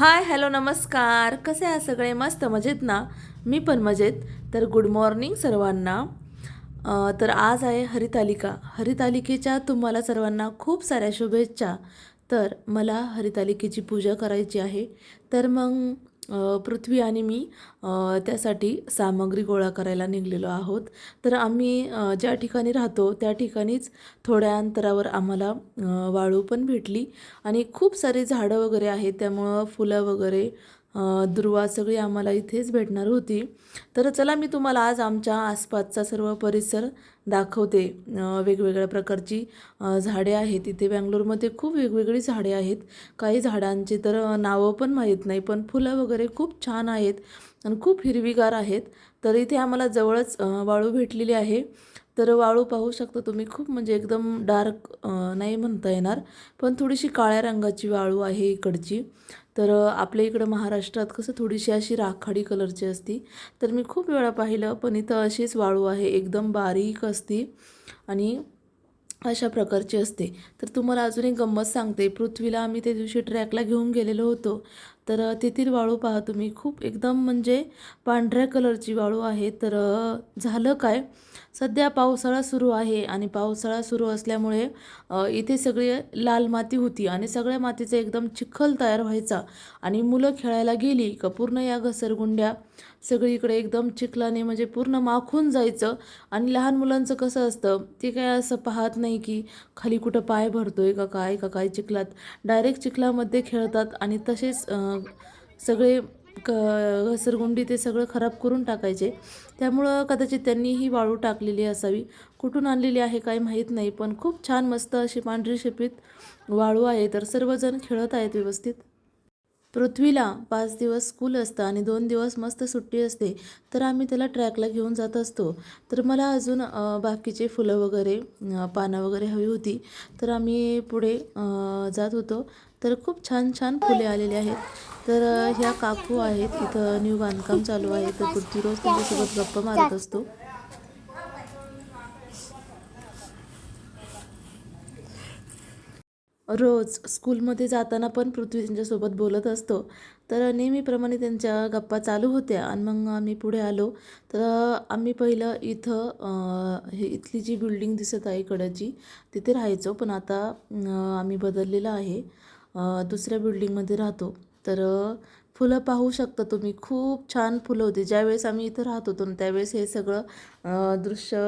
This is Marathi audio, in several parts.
हाय हॅलो नमस्कार. कसे आहे सगळे? मस्त मजेत ना? मी पण मजेत. तर गुड मॉर्निंग सर्वांना. तर आज आहे हरितालिका. हरितालिकेच्या तुम्हाला सर्वांना खूप साऱ्या शुभेच्छा. तर मला हरितालिकेची पूजा करायची आहे. तर मग पृथ्वी आणि मी त्यासाठी सामग्री गोळा करायला निघलेलो आहोत. तर आम्ही ज्या ठिकाणी राहतो त्या ठिकाणीच थोड्या अंतरावर आम्हाला वाळू पण भेटली. आणि खूप सारे झाडं वगैरे आहेत त्यामुळं फुलं वगैरे दुर्वा सगळी आम्हाला इथेच भेटणार होती. तर चला मी तुम्हाला आज आमच्या आसपासचा सर्व परिसर दाखवते. वेगवेगळ्या प्रकारची झाडे आहेत. इथे बँगलोरमध्ये खूप वेगवेगळी झाडे आहेत. काही झाडांची तर नावं पण माहीत नाही पण फुलं वगैरे खूप छान आहेत आणि खूप हिरवीगार आहेत. तर इथे आम्हाला जवळच वाळू भेटलेली आहे. तर वाळू पाहू शकता तुम्ही खूप म्हणजे एकदम डार्क नाही म्हणता येणार पण थोडीशी काळ्या रंगाची वाळू आहे इकडची. तर आपल्या इकडं महाराष्ट्रात कसं थोडीशी अशी राखाडी कलरची असती. तर मी खूप वेळा पाहिलं पण इथं अशीच वाळू आहे एकदम बारीक असती आणि अशा प्रकारची असते. तर तुम्हाला अजून एक गंमत सांगते. पृथ्वीला आम्ही त्या दिवशी ट्रॅकला घेऊन गेलेलो होतो. तर तेथील वाळू पहा तुम्ही. खूप एकदम म्हणजे पांढऱ्या कलरची वाळू आहे. तर झालं काय? सध्या पावसाळा सुरू आहे आणि पावसाळा सुरू असल्यामुळे इथे सगळी लाल माती होती आणि सगळ्या मातीचा एकदम चिखल तयार व्हायचा आणि मुलं खेळायला गेली का पूर्ण या घसरगुंड्या सगळीकडे एकदम चिखलाने म्हणजे पूर्ण माखून जायचं आणि लहान मुलांचं कसं असतं ते काय असं पाहत नाही की खाली कुठं पाय भरतोय का काय का काय चिखलात. डायरेक्ट चिखलामध्ये खेळतात आणि तसेच सगळे क घसरगुंडी ते सगळं खराब करून टाकायचे. त्यामुळं कदाचित त्यांनी ही वाळू टाकलेली असावी. कुठून आणलेली आहे काय माहीत नाही पण खूप छान मस्त अशी पांढरी शेपीत वाळू आहे. तर सर्वजण खेळत आहेत व्यवस्थित. पृथ्वीला पाच दिवस स्कूल असतं आणि दोन दिवस मस्त सुट्टी असते. तर आम्ही त्याला ट्रॅकला घेऊन जात असतो. तर मला अजून बाकीचे फुलं वगैरे पानं वगैरे हवी होती. तर आम्ही पुढे जात होतो. तर खूप छान छान फुले आलेली आहेत. तर ह्या काकू आहेत. इथं न्यू बांधकाम चालू आहे. तर पृथ्वी रोज त्यांच्यासोबत गप्पा मारत असतो. रोज स्कूलमध्ये जाताना पण पृथ्वी त्यांच्यासोबत बोलत असतो. तर नेहमीप्रमाणे त्यांच्या गप्पा चालू होत्या आणि मग आम्ही पुढे आलो. तर आम्ही पहिलं इथं हे इथली जी बिल्डिंग दिसत आहे इकडची तिथे राहायचो. पण आता आम्ही बदललेलं आहे. दुसऱ्या बिल्डिंगमध्ये राहतो. तर फुलं पाहू शकता तुम्ही. खूप छान फुलं होती. ज्यावेळेस आम्ही इथं राहत होतो ना त्यावेळेस हे सगळं दृश्य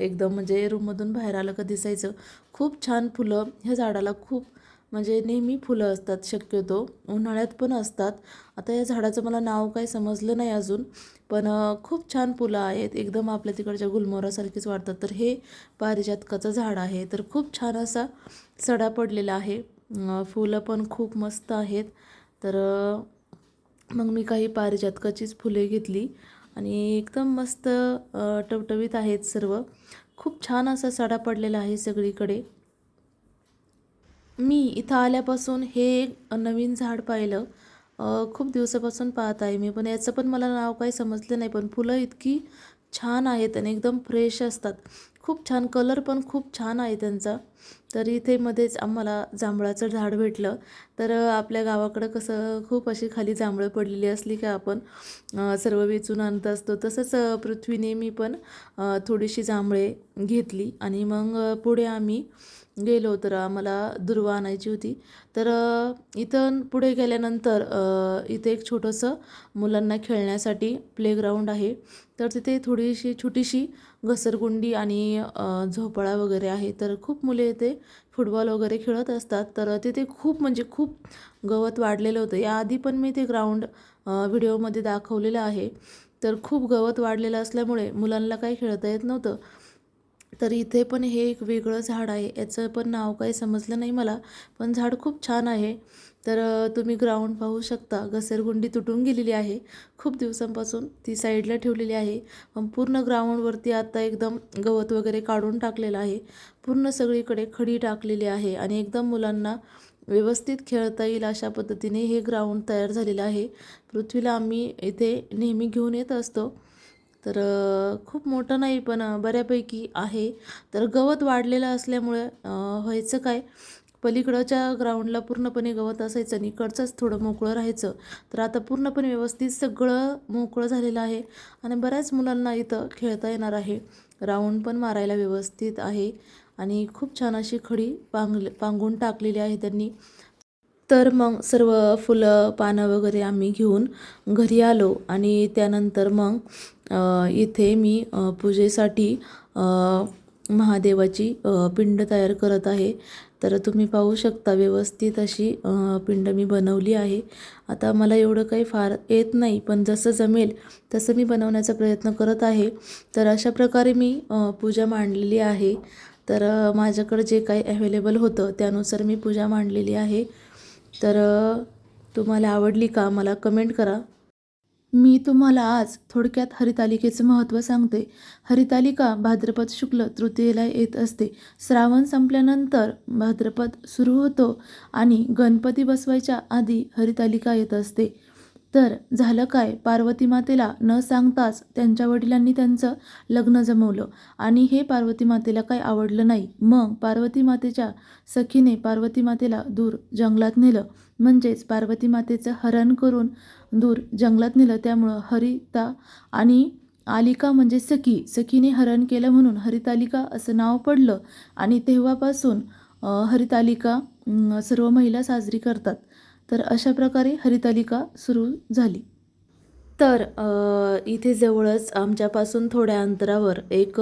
एकदम म्हणजे रूममधून बाहेर आलं का दिसायचं. खूप छान फुलं. ह्या झाडाला खूप म्हणजे नेहमी फुलं असतात शक्यतो. उन्हाळ्यात पण असतात. आता या झाडाचं मला नाव काही समजलं नाही अजून. पण खूप छान फुलं आहेत. एकदम आपल्या तिकडच्या गुलमोहरासारखीच वाटतात तर हे पारिजातकाचं झाड आहे. तर खूप छान असा सडा पडलेला आहे. फुलं पण खूप मस्त आहेत. तर मग मी काही पारिजातकाचीच फुले घेतली आणि एकदम मस्त टवटवीत आहेत सर्व. खूप छान असा सडा पडलेला आहे सगळीकडे. मी इथं आल्यापासून हे एक नवीन झाड पाहिलं. खूप दिवसापासून पाहत आहे मी पण याचं पण मला नाव काही समजलं नाही पण फुलं इतकी छान आहेत आणि एकदम फ्रेश असतात. खूप छान कलर पण खूप छान आहे त्यांचा. तर इथे मध्येच आम्हाला जांभळाचं झाड भेटलं. तर आपल्या गावाकडं कसं खूप अशी खाली जांभळं पडलेली असली का आपण सर्व वेचून आणत असतो. तसंच पृथ्वीने मी पण थोडीशी जांभळे घेतली आणि मग पुढे आम्ही गेलो. तर आम्हाला दुर्वा आणायची होती. तर इथं पुढे गेल्यानंतर इथे एक छोटंसं मुलांना खेळण्यासाठी प्लेग्राऊंड आहे. तर तिथे थोडीशी छोटीशी घसरगुंडी आणि झोपाळा वगैरे आहे. तर खूप मुले इथे फुटबॉल वगैरे खेळत असतात. तर तिथे खूप म्हणजे खूप गवत वाढलेलं होतं. याआधी पण मी ते ग्राउंड व्हिडिओमध्ये दाखवलेलं आहे. तर खूप गवत वाढलेलं असल्यामुळे मुलांना काही खेळता येत नव्हतं. तर इथे पण हे एक वेगळं झाड आहे. याचं पण नाव काही समजलं नाही मला पण झाड खूप छान आहे. तर तुम्ही ग्राउंड पाहू शकता. घसरगुंडी तुटून गेलेली आहे. खूप दिवसांपासून ती साईडला ठेवलेली आहे. पण पूर्ण ग्राउंडवरती आता एकदम गवत वगैरे काढून टाकलेलं आहे. पूर्ण सगळीकडे खडी टाकलेली आहे आणि एकदम मुलांना व्यवस्थित खेळता येईल अशा पद्धतीने हे ग्राउंड तयार झालेलं आहे. पृथ्वीला आम्ही इथे नेहमी घेऊन येत असतो. तर खूप मोठं नाही पण बऱ्यापैकी आहे. तर गवत वाढलेलं असल्यामुळे व्हायचं काय? पलीकडच्या ग्राउंडला पूर्णपणे गवत असायचं आणि इकडचंच थोडं मोकळं राहायचं. तर आता पूर्णपणे व्यवस्थित सगळं मोकळं झालेलं आहे आणि बऱ्याच मुलांना इथं खेळता येणार आहे. राऊंड पण मारायला व्यवस्थित आहे आणि खूप छान अशी खडी पांगल पांगून टाकलेली आहे त्यांनी. तर मग सर्व फुलं पानं वगैरे आम्ही घेऊन घरी आलो आणि त्यानंतर मग इथे मी पूजेसाठी महादेवाची पिंड तयार करत आहे. तर तुम्ही पाहू शकता व्यवस्थित अशी पिंड मी बनवली आहे. आता मला एवढं काही फार येत नाही पण जसं जमेल तसं मी बनवण्याचा प्रयत्न करत आहे. तर अशा प्रकारे मी पूजा मांडलेली आहे. तर माझ्याकडे जे काही अवेलेबल होतं त्यानुसार मी पूजा मांडलेली आहे. तर तुम्हाला आवडली का मला कमेंट करा. मी तुम्हाला आज थोडक्यात हरितालिकेचं महत्त्व सांगते. हरितालिका भाद्रपद शुक्ल तृतीयेला येत असते. श्रावण संपल्यानंतर भाद्रपद सुरू होतो आणि गणपती बसवायच्या आधी हरितालिका येत असते. तर झालं काय? पार्वती मातेला न सांगताच त्यांच्या वडिलांनी त्यांचं लग्न जमवलं आणि हे पार्वती मातेला काही आवडलं नाही. मग पार्वती मातेच्या सखीने पार्वती मातेला दूर जंगलात नेलं. म्हणजेच पार्वती मातेचं हरण करून दूर जंगलात नेलं. त्यामुळं हरिता आणि आलिका म्हणजे सखी. सखीने हरण केलं म्हणून हरितालिका असं नाव पडलं आणि तेव्हापासून हरितालिका सर्व महिला साजरी करतात. तर अशा प्रकारे हरितालिका सुरू झाली. तर इथे जवळच आमच्यापासून थोड्या अंतरावर एक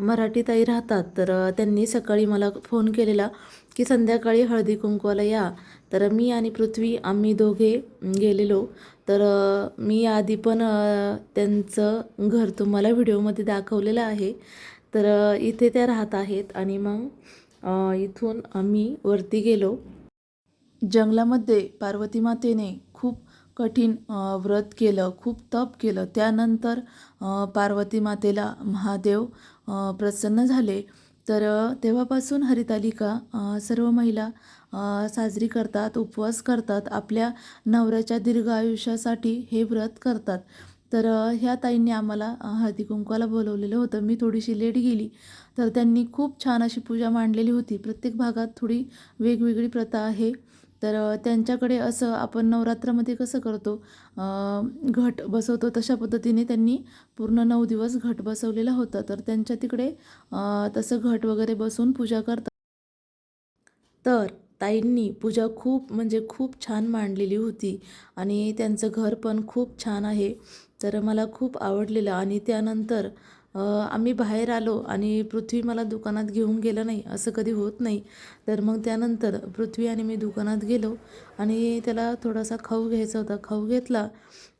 मराठी ताई राहतात. तर त्यांनी सकाळी मला फोन केलेला की संध्याकाळी हळदी कुंकवाला या. तर मी आणि पृथ्वी आम्ही दोघे गेलेलो. तर मी आधी पण त्यांचं घर तुम्हाला व्हिडिओमध्ये दाखवलेलं आहे. तर इथे त्या राहत आहेत आणि मग इथून आम्ही वरती गेलो. जंगलामध्ये पार्वती मातेने खूप कठीण व्रत केलं खूप तप केलं. त्यानंतर पार्वती मातेला महादेव प्रसन्न झाले. तर तेव्हापासून हरितालिका सर्व महिला साजरी करतात उपवास करतात आपल्या नवऱ्याच्या दीर्घ आयुष्यासाठी हे व्रत करतात. तर ह्या ताईंनी आम्हाला हळदी कुंकवाला बोलवलेलं होतं. मी थोडीशी लेट गेली तर त्यांनी खूप छान अशी पूजा मांडलेली होती. प्रत्येक भागात थोडी वेगवेगळी प्रथा आहे. तर त्यांच्याकडे असं आपण नवरात्रामध्ये कसं करतो घट बसवतो तशा पद्धतीने त्यांनी पूर्ण नऊ दिवस घट बसवलेला होता. तर त्यांच्या तिकडे तसं घट वगैरे बसून पूजा करतात. तर ताईंनी पूजा खूप म्हणजे खूप छान मांडलेली होती आणि त्यांचं घर पण खूप छान आहे. तर मला खूप आवडलेलं आणि त्यानंतर आम्ही बाहेर आलो आणि पृथ्वी मला दुकानात घेऊन गेलं नाही असं कधी होत नाही. तर मग त्यानंतर पृथ्वी आणि मी दुकानात गेलो आणि त्याला थोडासा खाऊ घ्यायचा होता. खाऊ घेतला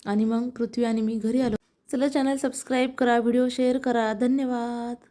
आणि मग पृथ्वी आणि मी घरी आलो. चला चॅनल सबस्क्राईब करा व्हिडिओ शेअर करा. धन्यवाद.